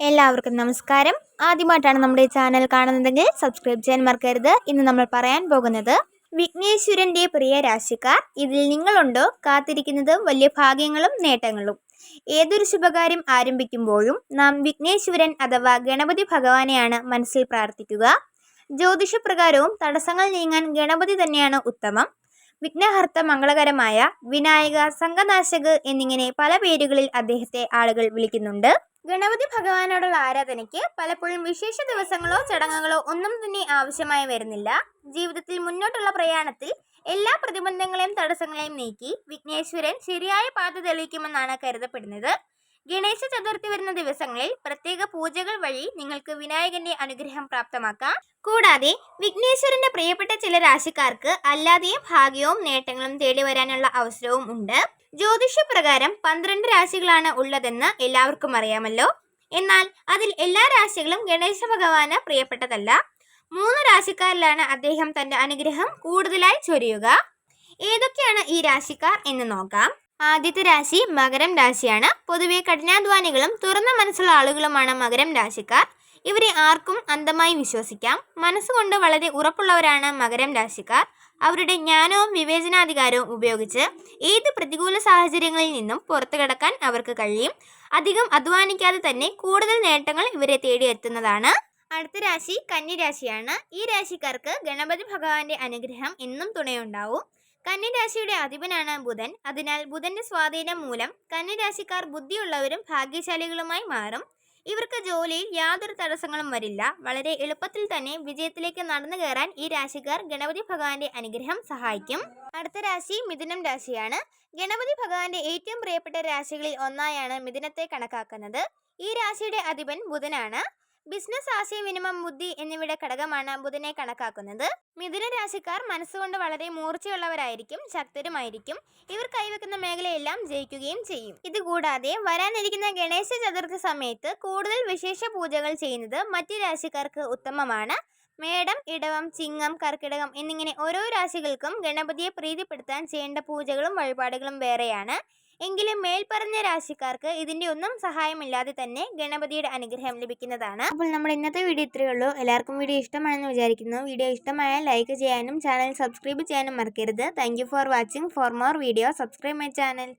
എല്ലാവർക്കും നമസ്കാരം. ആദ്യമായിട്ടാണ് നമ്മുടെ ചാനൽ കാണുന്നതെങ്കിൽ സബ്സ്ക്രൈബ് ചെയ്യാൻ മറക്കരുത്. ഇന്ന് നമ്മൾ പറയാൻ പോകുന്നത് വിഘ്നേശ്വരന്റെ പ്രിയ രാശിക്കാർ. ഇതിൽ നിങ്ങളുണ്ടോ? കാത്തിരിക്കുന്നത് വലിയ ഭാഗ്യങ്ങളും നേട്ടങ്ങളും. ഏതൊരു ശുഭകാര്യം ആരംഭിക്കുമ്പോഴും നാം വിഘ്നേശ്വരൻ അഥവാ ഗണപതി ഭഗവാനെയാണ് മനസ്സിൽ പ്രാർത്ഥിക്കുക. ജ്യോതിഷപ്രകാരവും തടസ്സങ്ങൾ നീങ്ങാൻ ഗണപതി തന്നെയാണ് ഉത്തമം. വിഘ്നഹർത്ത മംഗളകരമായ വിനായക സംഘനാശക് എന്നിങ്ങനെ പല പേരുകളിൽ അദ്ദേഹത്തെ ആളുകൾ വിളിക്കുന്നുണ്ട്. ഗണപതി ഭഗവാനോടുള്ള ആരാധനയ്ക്ക് പലപ്പോഴും വിശേഷ ദിവസങ്ങളോ ചടങ്ങുകളോ ഒന്നും തന്നെ ആവശ്യമായി വരുന്നില്ല. ജീവിതത്തിൽ മുന്നോട്ടുള്ള പ്രയാണത്തിൽ എല്ലാ പ്രതിബന്ധങ്ങളെയും തടസ്സങ്ങളെയും നീക്കി വിഘ്നേശ്വരൻ ശരിയായ പാത തെളിയിക്കുമെന്നാണ് കരുതപ്പെടുന്നത്. ഗണേശ ചതുർത്ഥി വരുന്ന ദിവസങ്ങളിൽ പ്രത്യേക പൂജകൾ വഴി നിങ്ങൾക്ക് വിനായകന്റെ അനുഗ്രഹം പ്രാപ്തമാക്കാം. കൂടാതെ വിഘ്നേശ്വരന്റെ പ്രിയപ്പെട്ട ചില രാശിക്കാർക്ക് അല്ലാതെയും ഭാഗ്യവും നേട്ടങ്ങളും തേടി വരാനുള്ള അവസരവും ഉണ്ട്. ജ്യോതിഷപ്രകാരം പന്ത്രണ്ട് രാശികളാണ് ഉള്ളതെന്ന് എല്ലാവർക്കും അറിയാമല്ലോ. എന്നാൽ അതിൽ എല്ലാ രാശികളും ഗണേശ ഭഗവാന് പ്രിയപ്പെട്ടതല്ല. മൂന്ന് രാശിക്കാരിലാണ് അദ്ദേഹം തന്റെ അനുഗ്രഹം കൂടുതലായി ചൊരിയുക. ഏതൊക്കെയാണ് ഈ രാശിക്കാർ എന്ന് നോക്കാം. ആദ്യത്തെ രാശി മകരം രാശിയാണ്. പൊതുവെ കഠിനാധ്വാനികളും തുറന്ന മനസ്സുള്ള ആളുകളുമാണ് മകരം രാശിക്കാർ. ഇവരെ ആർക്കും അന്ധമായി വിശ്വസിക്കാം. മനസ്സുകൊണ്ട് വളരെ ഉറപ്പുള്ളവരാണ് മകരം രാശിക്കാർ. അവരുടെ ജ്ഞാനവും വിവേചനാധികാരവും ഉപയോഗിച്ച് ഏത് പ്രതികൂല സാഹചര്യങ്ങളിൽ നിന്നും പുറത്തു കടക്കാൻ അവർക്ക് കഴിയും. അധികം അധ്വാനിക്കാതെ തന്നെ കൂടുതൽ നേട്ടങ്ങൾ ഇവരെ തേടിയെത്തുന്നതാണ് അടുത്ത രാശി കന്നിരാശിയാണ് ഈ രാശിക്കാർക്ക് ഗണപതി ഭഗവാന്റെ അനുഗ്രഹം എന്നും തുണയുണ്ടാവും. കന്നിരാശിയുടെ അധിപനാണ് ബുധൻ. അതിനാൽ ബുധന്റെ സ്വാധീനം മൂലം കന്നിരാശിക്കാർ ബുദ്ധിയുള്ളവരും ഭാഗ്യശാലികളുമായി മാറും. ഇവർക്ക് ജോലിയിൽ യാതൊരു തടസ്സങ്ങളും വരില്ല. വളരെ എളുപ്പത്തിൽ തന്നെ വിജയത്തിലേക്ക് നടന്നു കയറാൻ ഈ രാശിക്കാർ ഗണപതി ഭഗവാന്റെ അനുഗ്രഹം സഹായിക്കും. അടുത്ത രാശി മിഥുനം രാശിയാണ്. ഗണപതി ഭഗവാന്റെ ഏറ്റവും പ്രിയപ്പെട്ട രാശികളിൽ ഒന്നായാണ് മിഥുനത്തെ കണക്കാക്കുന്നത്. ഈ രാശിയുടെ അധിപൻ ബുധനാണ്. ബിസിനസ് ആശയവിനിമയം ബുദ്ധി എന്നിവയുടെ ഘടകമാണ് ബുധനെ കണക്കാക്കുന്നത്. മിഥുന രാശിക്കാർ മനസ്സുകൊണ്ട് വളരെ മൂർച്ചയുള്ളവരായിരിക്കും ശക്തരുമായിരിക്കും. ഇവർ കൈവെക്കുന്ന മേഖലയെല്ലാം ജയിക്കുകയും ചെയ്യും. ഇതുകൂടാതെ വരാനിരിക്കുന്ന ഗണേശ ചതുർത്ഥി സമയത്ത് കൂടുതൽ വിശേഷ പൂജകൾ ചെയ്യുന്നത് മറ്റു രാശിക്കാർക്ക് ഉത്തമമാണ്. മേടം ഇടവം ചിങ്ങം കർക്കിടകം എന്നിങ്ങനെ ഓരോ രാശികൾക്കും ഗണപതിയെ പ്രീതിപ്പെടുത്താൻ ചെയ്യേണ്ട പൂജകളും വഴിപാടുകളും വേറെയാണ്. എങ്കിലും മേൽപ്പറഞ്ഞ രാശിക്കാർക്ക് ഇതിന്റെ ഒന്നും സഹായമില്ലാതെ തന്നെ ഗണപതിയുടെ അനുഗ്രഹം ലഭിക്കുന്നതാണ്. അപ്പോൾ നമ്മൾ ഇന്നത്തെ വീഡിയോ ഇത്രയേ ഉള്ളൂ. എല്ലാവർക്കും വീഡിയോ ഇഷ്ടമാണെന്ന് വിചാരിക്കുന്നു. വീഡിയോ ഇഷ്ടമായാൽ ലൈക്ക് ചെയ്യാനും ചാനൽ സബ്സ്ക്രൈബ് ചെയ്യാനും മറക്കരുത്. Thank for watching for more video subscribe my channel